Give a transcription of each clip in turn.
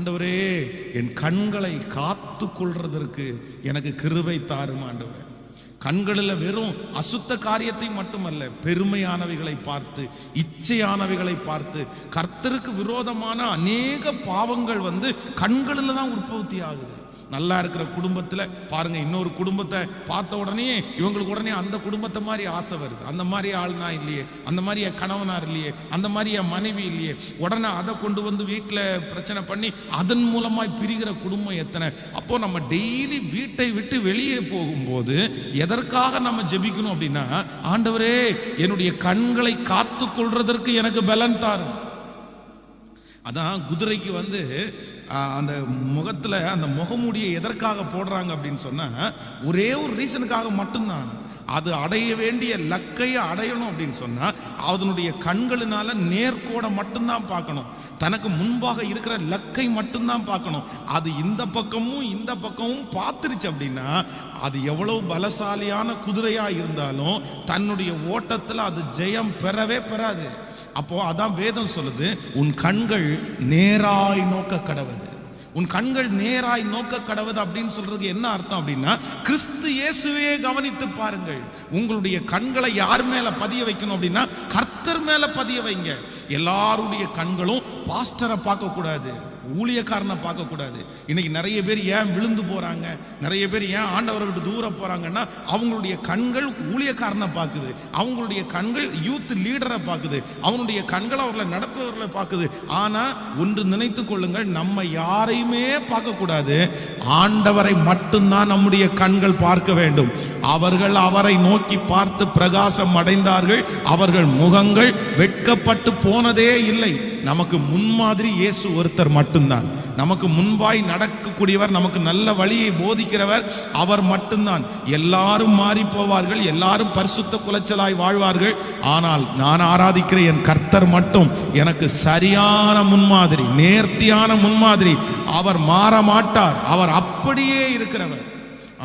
ஆண்டவரே என் கண்களை காத்து கொள்றதற்கு எனக்கு கிருபை தாரும் ஆண்டவரே கண்களில் வெறும் அசுத்த காரியத்தை மட்டுமல்ல பெருமையானவைகளை பார்த்து இச்சையானவைகளை பார்த்து கர்த்தருக்கு விரோதமான அநேக பாவங்கள் வந்து கண்களில் தான் உற்பத்தி ஆகுது. நல்லா இருக்கிற குடும்பத்தில் பாருங்க இன்னொரு குடும்பத்தை பார்த்த உடனே இவங்களுக்கு உடனே அந்த குடும்பத்தை மாதிரி ஆசை வருது. அந்த மாதிரி ஆள்னா இல்லையே அந்த மாதிரி என் கணவனார் இல்லையே அந்த மாதிரி என் மனைவி இல்லையே. உடனே அதை கொண்டு வந்து வீட்டில் பிரச்சனை பண்ணி அதன் மூலமாய் பிரிகிற குடும்பம் எத்தனை? அப்போ நம்ம டெய்லி வீட்டை விட்டு வெளியே போகும்போது எதற்காக நம்ம ஜெபிக்கணும் அப்படின்னா ஆண்டவரே என்னுடைய கண்களை காத்து கொள்றதற்கு எனக்கு பலன் தாரும். அதான் குதிரைக்கு வந்து அந்த முகத்தில் அந்த முகமூடியை எதற்காக போடுறாங்க அப்படின்னு சொன்னால் ஒரே ஒரு ரீசனுக்காக மட்டும்தான். அது அடைய வேண்டிய லக்கையை அடையணும் அப்படின்னு சொன்னால் அதனுடைய கண்களினால நேர்கோடை மட்டும்தான் பார்க்கணும். தனக்கு முன்பாக இருக்கிற லக்கை மட்டும்தான் பார்க்கணும். அது இந்த பக்கமும் இந்த பக்கமும் பார்த்துருச்சு அப்படின்னா அது எவ்வளவு பலசாலியான குதிரையாக இருந்தாலும் தன்னுடைய ஓட்டத்தில் அது ஜெயம் பெறவே பெறாது. அப்போ அதான் வேதம் சொல்லுது உன் கண்கள் நேராய் நோக்க கடவுது. உன் கண்கள் நேராய் நோக்க கடவுது அப்படின்னு சொல்றதுக்கு என்ன அர்த்தம் அப்படின்னா கிறிஸ்து இயேசுவே கவனித்து பாருங்கள். உங்களுடைய கண்களை யார் மேல பதிய வைக்கணும் அப்படின்னா கர்த்தர் மேல பதிய வைங்க. எல்லாருடைய கண்களும் பாஸ்டரை பார்க்க கூடாது ஊழியக்காரனை பார்க்கக்கூடாது. இன்னைக்கு நிறைய பேர் ஏன் விழுந்து போகிறாங்க நிறைய பேர் ஏன் ஆண்டவரை விட்டு தூர போகிறாங்கன்னா அவங்களுடைய கண்கள் ஊழியக்காரனை பார்க்குது. அவங்களுடைய கண்கள் யூத் லீடரை பார்க்குது. அவனுடைய கண்கள் அவர்களை நடத்துறவர்களை பார்க்குது. ஆனால் ஒன்று நினைத்து கொள்ளுங்கள் நம்ம யாரையுமே பார்க்கக்கூடாது. ஆண்டவரை மட்டும்தான் நம்முடைய கண்கள் பார்க்க வேண்டும். அவர்கள் அவரை நோக்கி பார்த்து பிரகாசம் அடைந்தார்கள். அவர்கள் முகங்கள் வெட்கப்பட்டு போனதே இல்லை. நமக்கு முன்மாதிரி இயேசு ஒருத்தர் மட்டும்தான். நமக்கு முன்பாய் நடக்கக்கூடியவர் நமக்கு நல்ல வழியை போதிக்கிறவர் அவர் மட்டும்தான். எல்லாரும் மாறி போவார்கள் எல்லாரும் பரிசுத்த குலைச்சலாய் வாழ்வார்கள். ஆனால் நான் ஆராதிக்கிற என் கர்த்தர் மட்டும் எனக்கு சரியான முன்மாதிரி நேர்த்தியான முன்மாதிரி அவர் மாற மாட்டார். அவர் அப்படியே இருக்கிறவர்.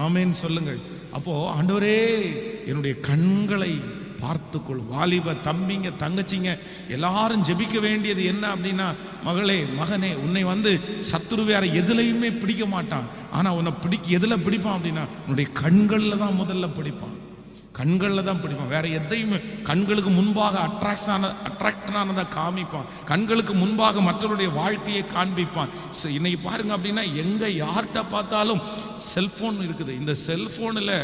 ஆமேன்னு சொல்லுங்கள். அப்போ ஆண்டவரே என்னுடைய கண்களை பார்த்துக்கொள். வாலிப தம்பிங்க தங்கச்சிங்க எல்லாரும் ஜெபிக்க வேண்டியது என்ன அப்படின்னா மகளே மகனே உன்னை வந்து சத்துரு வேற எதுலையுமே பிடிக்க மாட்டான். ஆனால் உன்னை பிடிக்க எதில் பிடிப்பான் அப்படின்னா உன்னுடைய கண்களில் தான் முதல்ல பிடிப்பான். கண்களில் தான் பிடிப்பான். வேற எதையுமே கண்களுக்கு முன்பாக அட்ராக்ட் ஆன அட்ராக்டானதை காமிப்பான். கண்களுக்கு முன்பாக மற்றவருடைய வாழ்க்கையை காண்பிப்பான். இன்னைக்கு பாருங்க அப்படின்னா எங்கே யார்கிட்ட பார்த்தாலும் செல்ஃபோன் இருக்குது. இந்த செல்ஃபோனில்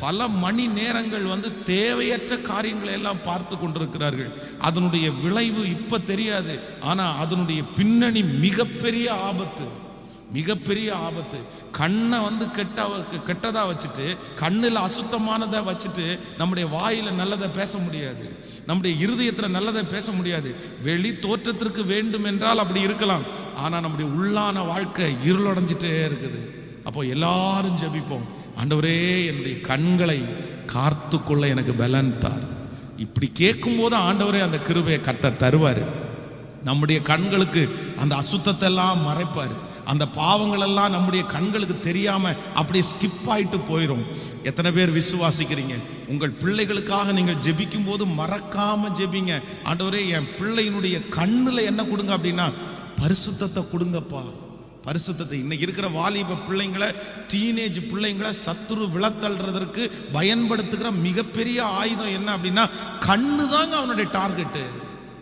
பல மணி நேரங்கள் வந்து தேவையற்ற காரியங்களை எல்லாம் பார்த்து கொண்டிருக்கிறார்கள். அதனுடைய விளைவு இப்ப தெரியாது. ஆனா அதனுடைய பின்னணி மிகப்பெரிய ஆபத்து. மிகப்பெரிய ஆபத்து. கண்ணை வந்து கெட்ட கெட்டதாக வச்சுட்டு கண்ணில் அசுத்தமானதை வச்சுட்டு நம்முடைய வாயில் நல்லதை பேச முடியாது. நம்முடைய இருதயத்தில் நல்லதை பேச முடியாது. வெளி தோற்றத்திற்கு வேண்டும் என்றால் அப்படி இருக்கலாம். ஆனால் நம்முடைய உள்ளான வாழ்க்கை இருளடைஞ்சிட்டே இருக்குது. அப்போ எல்லாரும் ஜெபிப்போம். ஆண்டவரே என்னுடைய கண்களை காத்துக்கொள்ள எனக்கு பலன் தார். இப்படி கேட்கும்போது ஆண்டவரே அந்த கிருபையை கத்த தருவார். நம்முடைய கண்களுக்கு அந்த அசுத்தத்தை எல்லாம் மறைப்பார். அந்த பாவங்கள் எல்லாம் நம்முடைய கண்களுக்கு தெரியாமல் அப்படியே ஸ்கிப் ஆயிட்டு போயிடும் எத்தனை பேர் விசுவாசிக்கிறீங்க? உங்கள் பிள்ளைகளுக்காக நீங்கள் ஜெபிக்கும் போது மறக்காமல் ஜெபிங்க. ஆண்டவரே என் பிள்ளையினுடைய கண்ணில் என்ன கொடுங்க அப்படின்னா பரிசுத்தத்தை கொடுங்கப்பா. பரிசுத்தத்தை. இன்னைக்கு இருக்கிற வாலிப பிள்ளைங்களை டீனேஜ் பிள்ளைங்களை சத்துரு விளத்தல்றதற்கு பயன்படுத்துகிற மிகப்பெரிய ஆயுதம் என்ன அப்படின்னா கண்ணு தாங்க அவனுடைய டார்கெட்டு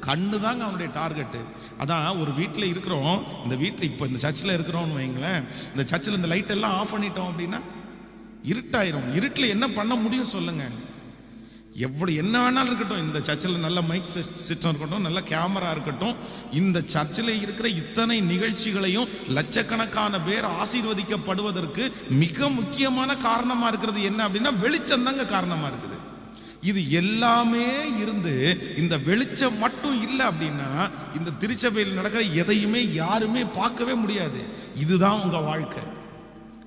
கண்ணு தாங்க அவனுடைய டார்கெட்டு அதான் ஒரு வீட்டில் இருக்கிறோம். இந்த வீட்டில் இப்போ இந்த சர்ச்சில் இருக்கிறோம்னு வைங்களேன். இந்த சர்ச்சில் இந்த லைட் எல்லாம் ஆஃப் பண்ணிட்டோம் அப்படின்னா இருட்டாயிரும். இருட்டில் என்ன பண்ண முடியும் சொல்லுங்கள் எவ்வளவு என்ன வேணாலும் இருக்கட்டும். இந்த சர்ச்சில் நல்ல மைக் சிஸ்டம் இருக்கட்டும் நல்ல கேமரா இருக்கட்டும். இந்த சர்ச்சில் இருக்கிற இத்தனை நிகழ்ச்சிகளையும் லட்சக்கணக்கான பேர் ஆசீர்வதிக்கப்படுவதற்கு மிக முக்கியமான காரணமாக இருக்கிறது என்ன அப்படின்னா வெளிச்சம் தாங்க காரணமாக இருக்குது. இது எல்லாமே இருந்து இந்த வெளிச்சம் மட்டும் இல்லை அப்படின்னா இந்த திருச்சபையில் நடக்கிற எதையுமே யாருமே பார்க்கவே முடியாது. இதுதான் உங்கள் வாழ்க்கை.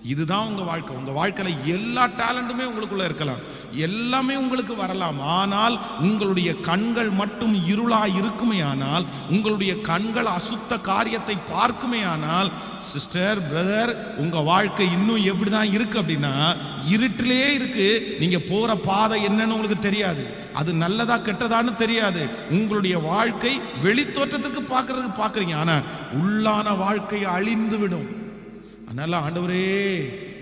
இதுதான் உங்கள் வாழ்க்கை. உங்கள் வாழ்க்கையில் எல்லா டேலண்ட்டுமே உங்களுக்குள்ளே இருக்கலாம். எல்லாமே உங்களுக்கு வரலாம். ஆனால் உங்களுடைய கண்கள் மட்டும் இருளாக இருக்குமே ஆனால் உங்களுடைய கண்கள் அசுத்த காரியத்தை பார்க்குமே ஆனால் சிஸ்டர் பிரதர் உங்கள் வாழ்க்கை இன்னும் எப்படி தான் இருக்குது அப்படின்னா இருட்டிலே இருக்குது நீங்கள் போகிற பாதை என்னன்னு உங்களுக்கு தெரியாது. அது நல்லதா கெட்டதான்னு தெரியாது. உங்களுடைய வாழ்க்கை வெளித்தோற்றத்துக்கு பார்க்கறதுக்கு பார்க்குறீங்க. ஆனால் உள்ளான வாழ்க்கை அழிந்து விடும் அதனால ஆண்டவரே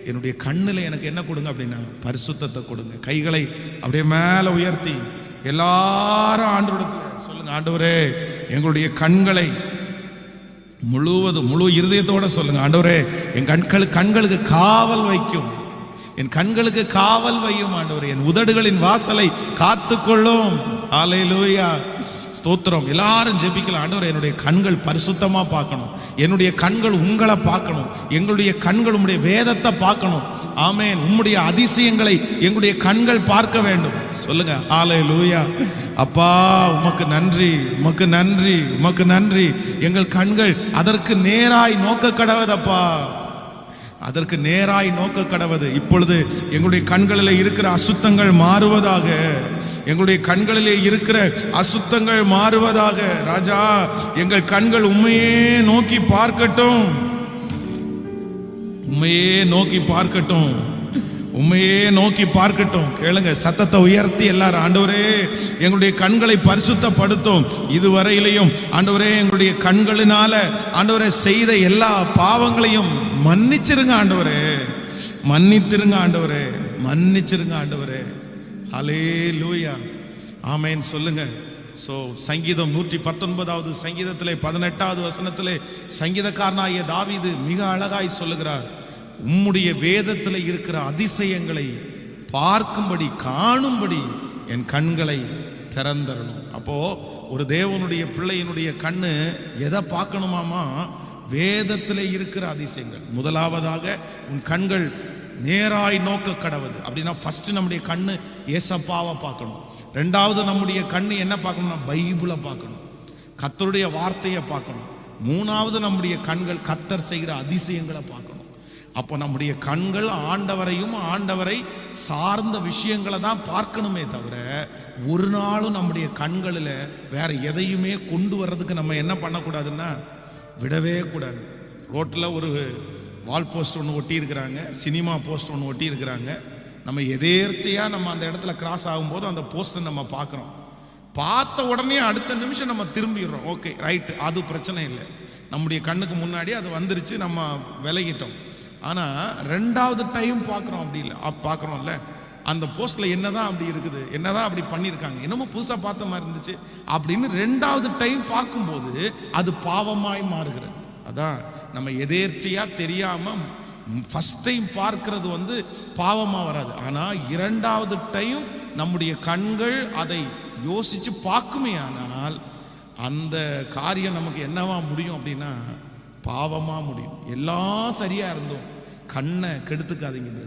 என்னுடைய கண்ணில் எனக்கு என்ன கொடுங்க அப்படின்னா பரிசுத்தத்தை கொடுங்க. கைகளை அப்படியே மேலே உயர்த்தி எல்லாரும் ஆண்டவரிடத்துல சொல்லுங்க ஆண்டவரே எங்களுடைய கண்களை முழுவதும் முழு இருதயத்தோட சொல்லுங்க ஆண்டவரே என் கண்கள் கண்களுக்கு காவல் வைக்கும். என் கண்களுக்கு காவல் வையும் ஆண்டவரே. என் உதடுகளின் வாசலை காத்துக்கொள்ளும். ஆலை லூயா ஸ்தோத்திரம். எல்லாரும் ஜெபிக்கலாம் ஆண்டவர் என்னுடைய கண்கள் பரிசுத்தமா பார்க்கணும். என்னுடைய கண்கள் உங்களை பார்க்கணும். எங்களுடைய கண்கள் உம்முடைய வேதத்தை பார்க்கணும். ஆமேன். உம்முடைய அதிசயங்களை எங்களுடைய கண்கள் பார்க்க வேண்டும். சொல்லுங்க. ஆலை லூயா அப்பா உமக்கு நன்றி. உமக்கு நன்றி. உமக்கு நன்றி. எங்கள் கண்கள் அதற்கு நேராய் நோக்க கடவதப்பா. அதற்கு நேராய் நோக்க கடவது. இப்பொழுது எங்களுடைய கண்களில் இருக்கிற அசுத்தங்கள் மாறுவதாக. எங்களுடைய கண்களிலே இருக்கிற அசுத்தங்கள் மாறுவதாக. ராஜா எங்கள் கண்கள் உண்மையே நோக்கி பார்க்கட்டும். உண்மையே நோக்கி பார்க்கட்டும். உண்மையே நோக்கி பார்க்கட்டும். கேளுங்க சத்தத்தை உயர்த்தி எல்லாரும் ஆண்டவரே எங்களுடைய கண்களை பரிசுத்தப்படுத்தும். இதுவரையிலையும் ஆண்டவரே எங்களுடைய கண்களினால ஆண்டவரே செய்த எல்லா பாவங்களையும் மன்னிச்சிருங்க ஆண்டவரே. மன்னித்திருங்க ஆண்டவரே. மன்னிச்சிருங்க ஆண்டவரே. ஹலே லூயா ஆமேன் சொல்லுங்க. ஸோ சங்கீதம் நூற்றி பத்தொன்பதாவது சங்கீதத்திலே பதினெட்டாவது வசனத்திலே சங்கீதக்காரனாகிய தாவிது மிக அழகாய் சொல்லுகிறார். உம்முடைய வேதத்தில் இருக்கிற அதிசயங்களை பார்க்கும்படி காணும்படி என் கண்களை திறந்தரணும். அப்போ ஒரு தேவனுடைய பிள்ளையினுடைய கண்ணு எதை பார்க்கணுமாமா? வேதத்தில் இருக்கிற அதிசயங்கள். முதலாவதாக உன் கண்கள் நேராய் நோக்க கடவுது அப்படின்னா ஃபஸ்ட்டு நம்முடைய கண்ணு ஏசப்பாவை பார்க்கணும். ரெண்டாவது நம்முடைய கண்ணு என்ன பார்க்கணும்னா பைபிளை பார்க்கணும். கத்தருடைய வார்த்தையை பார்க்கணும். மூணாவது நம்முடைய கண்கள் கத்தர் செய்கிற அதிசயங்களை பார்க்கணும். அப்போ நம்முடைய கண்கள் ஆண்டவரையும் ஆண்டவரை சார்ந்த விஷயங்களை தான் பார்க்கணுமே தவிர ஒரு நாளும் நம்முடைய கண்களில் வேற எதையுமே கொண்டு வர்றதுக்கு நம்ம என்ன பண்ணக்கூடாதுன்னா விடவே கூடாது. ரோட்டில் ஒரு வால் போஸ்ட் ஒன்று ஒட்டி இருக்கிறாங்க சினிமா போஸ்ட் ஒன்று ஒட்டி இருக்கிறாங்க நம்ம எதேர்ச்சையாக நம்ம அந்த இடத்துல கிராஸ் ஆகும்போது அந்த போஸ்ட்டை நம்ம பார்க்குறோம். பார்த்த உடனே அடுத்த நிமிஷம் நம்ம திரும்பிடுறோம். ஓகே ரைட்டு அது பிரச்சனை இல்லை. நம்முடைய கண்ணுக்கு முன்னாடி அது வந்துருச்சு நம்ம விலகிட்டோம். ஆனால் ரெண்டாவது டைம் பார்க்குறோம் அப்படி இல்லை அப் பார்க்குறோம்ல. அந்த போஸ்ட்டில் என்னதான் அப்படி இருக்குது என்னதான் அப்படி பண்ணியிருக்காங்க என்னமோ புதுசாக பார்த்த மாதிரி இருந்துச்சு. அப்படின்னு ரெண்டாவது டைம் பார்க்கும்போது அது பாவமாய் மாறுகிறது. அதான் நம்ம எதேர்ச்சையா தெரியாம ஃபஸ்ட் டைம் பார்க்கிறது வந்து பாவமா வராது ஆனா இரண்டாவது டைம் நம்முடைய கண்கள் அதை யோசிச்சு பார்க்குமே ஆனால் அந்த காரியம் நமக்கு என்னவா முடியும் அப்படின்னா பாவமா முடியும் எல்லாம் சரியா இருந்தோம் கண்ணை கெடுத்துக்காதீங்க.